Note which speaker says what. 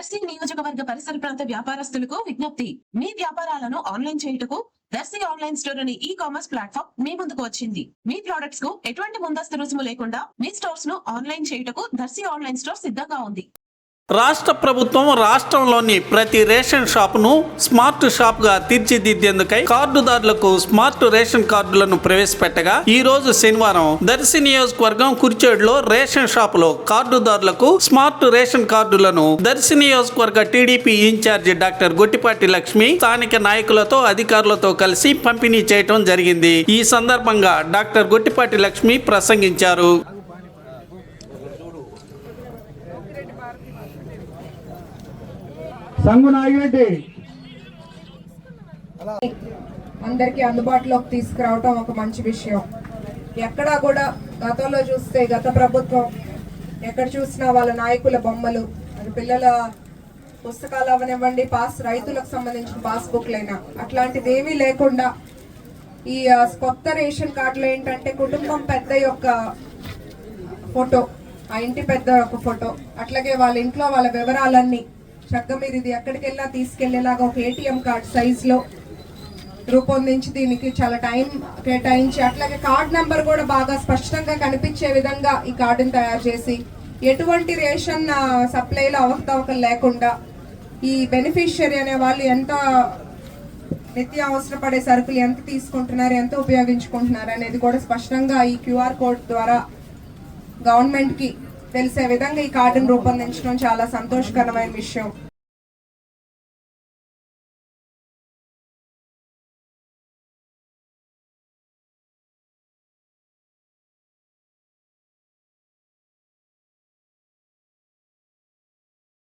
Speaker 1: దర్శి నియోజకవర్గ పరిసర ప్రాంత వ్యాపారస్తులకు విజ్ఞప్తి. మీ వ్యాపారాలను ఆన్లైన్ చేయుటకు దర్శి ఆన్లైన్ స్టోర్ అనే ఈ కామర్స్ ప్లాట్ఫామ్ మీ ముందుకు వచ్చింది. మీ ప్రొడక్ట్స్కు ఎటువంటి ముందస్తు రుసుము లేకుండా మీ స్టోర్స్ను ఆన్లైన్ చేయుటకు దర్శి ఆన్లైన్ స్టోర్ సిద్ధంగా ఉంది.
Speaker 2: రాష్ట్ర ప్రభుత్వం రాష్ట్రంలోని ప్రతి రేషన్ షాపును స్మార్ట్ షాప్గా తీర్చిదిద్దేందుకై కార్డుదారులకు స్మార్ట్ రేషన్ కార్డులను ప్రవేశపెట్టగా ఈ రోజు శనివారం దర్శి నియోజకవర్గం కుర్చేడులో రేషన్ షాపులో కార్డుదారులకు స్మార్ట్ రేషన్ కార్డులను దర్శి నియోజకవర్గ TDP incharge doctor Gottipati Lakshmi స్థానిక నాయకులతో అధికారులతో కలిసి పంపిణీ చేయటం జరిగింది. ఈ సందర్భంగా డాక్టర్ గొట్టిపాటి లక్ష్మి ప్రసంగించారు.
Speaker 3: సంగు నాగిరెడ్డి
Speaker 4: అందరికీ అందుబాటులోకి తీసుకురావటం ఒక మంచి విషయం. ఎక్కడా కూడా గతంలో చూస్తే గత ప్రభుత్వం ఎక్కడ చూసినా వాళ్ళ నాయకుల బొమ్మలు అది పిల్లల పుస్తకాలు అవనివ్వండి పాస్ రైతులకు సంబంధించిన పాస్బుక్లైనా అట్లాంటిది ఏమీ లేకుండా ఈ కొత్త రేషన్ కార్డులు ఏంటంటే కుటుంబం పెద్ద యొక్క ఫోటో. ఆ ఇంటి పెద్ద ఒక ఫోటో. అట్లాగే వాళ్ళ ఇంట్లో వాళ్ళ వివరాలన్నీ చక్కగా మీరు ఇది ఎక్కడికి వెళ్ళినా తీసుకెళ్ళేలాగా ఒక ఏటీఎం కార్డ్ సైజ్లో రూపొందించి దీనికి చాలా టైం కేటాయించి అట్లాగే కార్డ్ నెంబర్ కూడా బాగా స్పష్టంగా కనిపించే విధంగా ఈ కార్డుని తయారు చేసి ఎటువంటి రేషన్ సప్లైలో అవకతవకలు లేకుండా ఈ బెనిఫిషియరీ అనే వాళ్ళు ఎంత నిత్య అవసరపడే సరుకులు ఎంత తీసుకుంటున్నారు ఎంత ఉపయోగించుకుంటున్నారు అనేది కూడా స్పష్టంగా ఈ క్యూఆర్ కోడ్ ద్వారా గవర్నమెంట్కి తెలిసే విధంగా ఈ కార్డును రూపొందించడం చాలా సంతోషకరమైన విషయం.